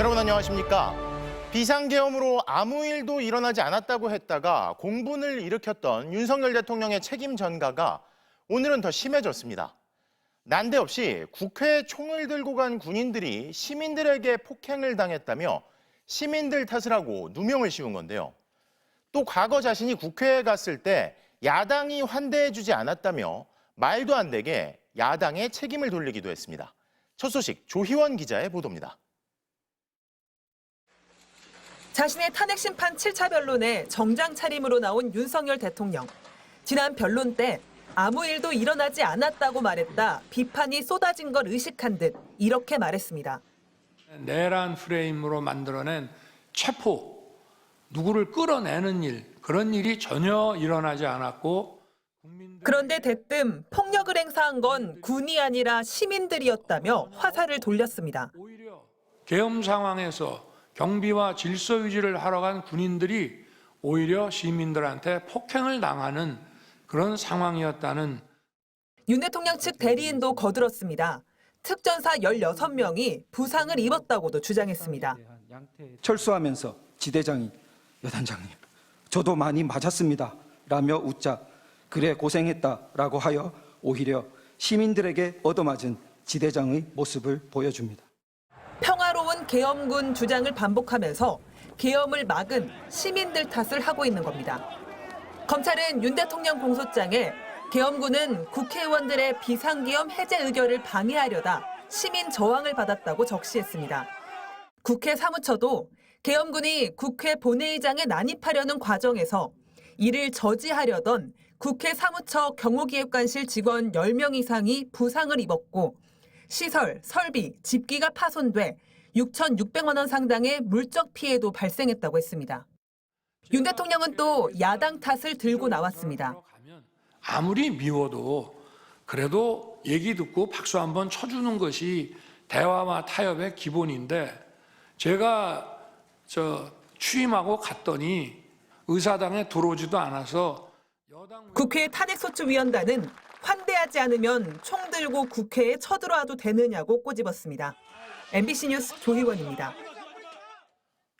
여러분 안녕하십니까? 비상계엄으로 아무 일도 일어나지 않았다고 했다가 공분을 일으켰던 윤석열 대통령의 책임 전가가 오늘은 더 심해졌습니다. 난데없이 국회에 총을 들고 간 군인들이 시민들에게 폭행을 당했다며 시민들 탓을 하고 누명을 씌운 건데요. 또 과거 자신이 국회에 갔을 때 야당이 환대해 주지 않았다며 말도 안 되게 야당에 책임을 돌리기도 했습니다. 첫 소식 조희원 기자의 보도입니다. 자신의 탄핵 심판 7차 변론에 정장 차림으로 나온 윤석열 대통령. 지난 변론 때 아무 일도 일어나지 않았다고 말했다 비판이 쏟아진 걸 의식한 듯 이렇게 말했습니다. 내란 프레임으로 만들어낸 체포, 누구를 끌어내는 일, 그런 일이 전혀 일어나지 않았고 그런데 대뜸 폭력을 행사한 건 군이 아니라 시민들이었다며 화살을 돌렸습니다. 오히려 계엄 상황에서 경비와 질서 유지를 하러 간 군인들이 오히려 시민들한테 폭행을 당하는 그런 상황이었다는 윤 대통령 측 대리인도 거들었습니다. 특전사 16명이 부상을 입었다고도 주장했습니다. 철수하면서 지대장이 여단장님 저도 많이 맞았습니다 라며 웃자 그래 고생했다라고 하여 오히려 시민들에게 얻어맞은 지대장의 모습을 보여줍니다. 평화로운 계엄군 주장을 반복하면서 계엄을 막은 시민들 탓을 하고 있는 겁니다. 검찰은 윤 대통령 공소장에 계엄군은 국회의원들의 비상계엄 해제 의결을 방해하려다 시민 저항을 받았다고 적시했습니다. 국회 사무처도 계엄군이 국회 본회의장에 난입하려는 과정에서 이를 저지하려던 국회 사무처 경호기획관실 직원 10명 이상이 부상을 입었고 시설, 설비, 집기가 파손돼 6,600만 원 상당의 물적 피해도 발생했다고 했습니다. 윤 대통령은 또 야당 탓을 들고 나왔습니다. 아무리 미워도 그래도 얘기 듣고 박수 한번 쳐주는 것이 대화와 타협의 기본인데 제가 저 취임하고 갔더니 의사당에 들어오지도 않아서 국회 탄핵소추위원단은 환대하지 않으면 총 들고 국회에 쳐들어와도 되느냐고 꼬집었습니다. MBC 뉴스 조희원입니다.